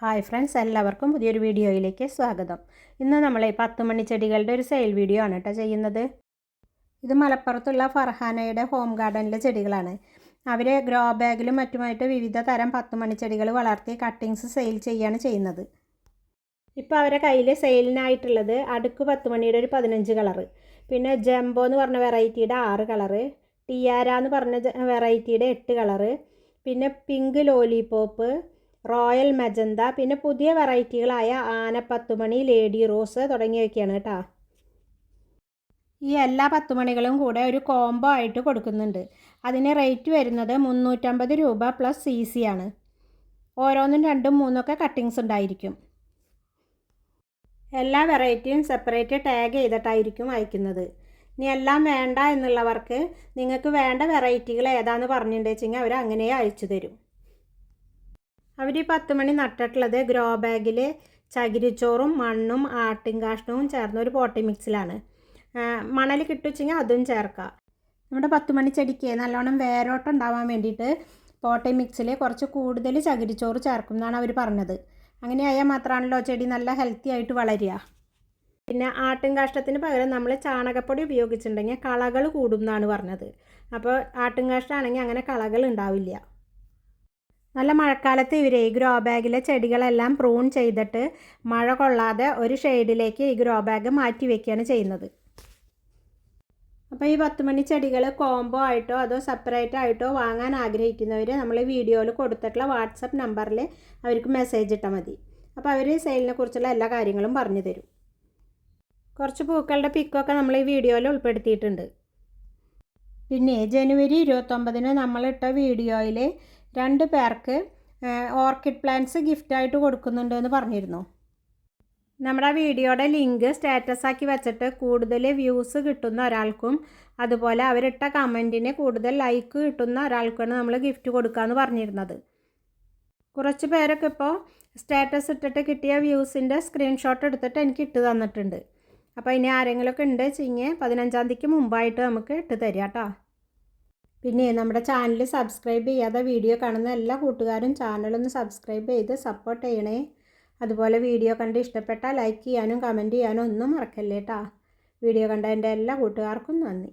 Hi friends എല്ലാവർക്കും പുതിയൊരു വീഡിയോയിലേക്ക് സ്വാഗതം. ഇന്ന് നമ്മൾ പത്ത് മണി ചെടികളുടെ ഒരു സെയിൽ വീഡിയോ ആണ് കേട്ടോ ചെയ്യുന്നത്. ഇത് മലപ്പുറത്തുള്ള ഫർഹാനയുടെ ഹോം ഗാർഡനിലെ ചെടികളാണ്. അവർ ഗ്രോ ബാഗിലും മറ്റുമായിട്ട് വിവിധ തരം പത്ത് ചെടികൾ വളർത്തി കട്ടിങ്സ് സെയിൽ ചെയ്യുകയാണ് ചെയ്യുന്നത്. ഇപ്പോൾ അവരെ കയ്യിൽ സെയിലിനായിട്ടുള്ളത് അടുക്ക് പത്ത് മണിയുടെ ഒരു പതിനഞ്ച് കളറ്. പിന്നെ ജംബോ എന്ന് പറഞ്ഞ വെറൈറ്റിയുടെ ആറ് കളറ്. ടിയാര എന്ന് പറഞ്ഞ വെറൈറ്റിയുടെ എട്ട് കളറ്. പിന്നെ പിങ്ക് ലോലിപോപ്പ് റോയൽ മജന്ത പിന്നെ പുതിയ വെറൈറ്റികളായ ആനപ്പത്തുമണി ലേഡി റോസ് തുടങ്ങിയവയ്ക്കാണ് കേട്ടോ. ഈ എല്ലാ പത്തുമണികളും കൂടെ ഒരു കോംബോ ആയിട്ട് കൊടുക്കുന്നുണ്ട്. അതിന് റേറ്റ് വരുന്നത് മുന്നൂറ്റമ്പത് രൂപ പ്ലസ് സി സി ആണ്. ഓരോന്നും രണ്ടും മൂന്നൊക്കെ കട്ടിങ്സ് ഉണ്ടായിരിക്കും. എല്ലാ വെറൈറ്റിയും സെപ്പറേറ്റ് ടാഗ് ചെയ്തിട്ടായിരിക്കും അയക്കുന്നത്. ഇനി എല്ലാം വേണ്ട എന്നുള്ളവർക്ക് നിങ്ങൾക്ക് വേണ്ട വെറൈറ്റികൾ ഏതാണെന്ന് പറഞ്ഞിട്ടുണ്ടെങ്കിൽ അവർ അങ്ങനെ അയച്ചു തരും. അവർ ഈ പത്ത് മണി നട്ടിട്ടുള്ളത് ഗ്രോ ബാഗിൽ ചകിരിച്ചോറും മണ്ണും ആട്ടിൻകാഷ്ടവും ചേർന്ന ഒരു പോട്ടി മിക്സിലാണ്. മണൽ കിട്ടുവെച്ചെങ്കിൽ അതും ചേർക്കാം. നമ്മുടെ പത്ത് മണി ചെടിക്ക് നല്ലോണം വേരോട്ടം ഉണ്ടാവാൻ വേണ്ടിയിട്ട് പോട്ടി മിക്സിൽ കുറച്ച് കൂടുതൽ ചകിരിച്ചോറ് ചേർക്കും എന്നാണ് അവർ പറഞ്ഞത്. അങ്ങനെ ആയാൽ മാത്രമാണല്ലോ ചെടി നല്ല ഹെൽത്തി ആയിട്ട് വളരുക. പിന്നെ ആട്ടിൻ കാഷ്ടത്തിന് പകരം നമ്മൾ ചാണകപ്പൊടി ഉപയോഗിച്ചിട്ടുണ്ടെങ്കിൽ കളകൾ കൂടും എന്നാണ് പറഞ്ഞത്. അപ്പോൾ ആട്ടിൻ കാഷ്ടമാണെങ്കിൽ അങ്ങനെ കളകൾ ഉണ്ടാവില്ല. നല്ല മഴക്കാലത്ത് ഇവർ ഈ ഗ്രോ ബാഗിലെ ചെടികളെല്ലാം പ്രൂൺ ചെയ്തിട്ട് മഴ കൊള്ളാതെ ഒരു ഷെയ്ഡിലേക്ക് ഈ ഗ്രോ ബാഗ് മാറ്റി വയ്ക്കുകയാണ് ചെയ്യുന്നത്. അപ്പോൾ ഈ പത്ത് മണി ചെടികൾ കോംബോ ആയിട്ടോ അതോ സെപ്പറേറ്റ് ആയിട്ടോ വാങ്ങാൻ ആഗ്രഹിക്കുന്നവർ നമ്മൾ വീഡിയോയിൽ കൊടുത്തിട്ടുള്ള വാട്സപ്പ് നമ്പറിൽ അവർക്ക് മെസ്സേജ് ഇട്ടാൽ മതി. അപ്പോൾ അവർ സെയിലിനെ കുറിച്ചുള്ള എല്ലാ കാര്യങ്ങളും പറഞ്ഞു തരും. കുറച്ച് പൂക്കളുടെ പിക്കൊക്കെ നമ്മൾ ഈ വീഡിയോയിൽ ഉൾപ്പെടുത്തിയിട്ടുണ്ട്. പിന്നെ ജനുവരി ഇരുപത്തൊമ്പതിന് നമ്മളിട്ട വീഡിയോയിൽ രണ്ട് പേർക്ക് ഓർക്കിഡ് പ്ലാന്റ്സ് ഗിഫ്റ്റായിട്ട് കൊടുക്കുന്നുണ്ട് എന്ന് പറഞ്ഞിരുന്നു. നമ്മുടെ വീഡിയോയുടെ ലിങ്ക് സ്റ്റാറ്റസ് ആക്കി വെച്ചിട്ട് കൂടുതൽ വ്യൂസ് കിട്ടുന്ന ഒരാൾക്കും അതുപോലെ അവരിട്ട കമന്റിന് കൂടുതൽ ലൈക്ക് കിട്ടുന്ന ഒരാൾക്കാണ് നമ്മൾ ഗിഫ്റ്റ് കൊടുക്കാമെന്ന് പറഞ്ഞിരുന്നത്. കുറച്ച് പേരൊക്കെ ഇപ്പോൾ സ്റ്റാറ്റസ് ഇട്ടിട്ട് കിട്ടിയ വ്യൂസിന്റെ സ്ക്രീൻഷോട്ട് എടുത്തിട്ട് എനിക്ക് ഇട്ട് തന്നിട്ടുണ്ട്. അപ്പോൾ ഇനി ആരെങ്കിലുമൊക്കെ ഉണ്ട് ചിങ്ങ് പതിനഞ്ചാം തീയതിക്ക് മുമ്പായിട്ട് നമുക്ക് ഇട്ട് തരാം കേട്ടോ. പിന്നെ നമ്മുടെ ചാനൽ സബ്സ്ക്രൈബ് ചെയ്യാതെ വീഡിയോ കാണുന്ന എല്ലാ കൂട്ടുകാരും ചാനലൊന്ന് സബ്സ്ക്രൈബ് ചെയ്ത് സപ്പോർട്ട് ചെയ്യണേ. അതുപോലെ വീഡിയോ കണ്ട് ഇഷ്ടപ്പെട്ടാൽ ലൈക്ക് ചെയ്യാനും കമന്റ് ചെയ്യാനും ഒന്നും മറക്കല്ലേട്ടാ വീഡിയോ കണ്ട എന്റെ എല്ലാ കൂട്ടുകാർക്കും നന്ദി.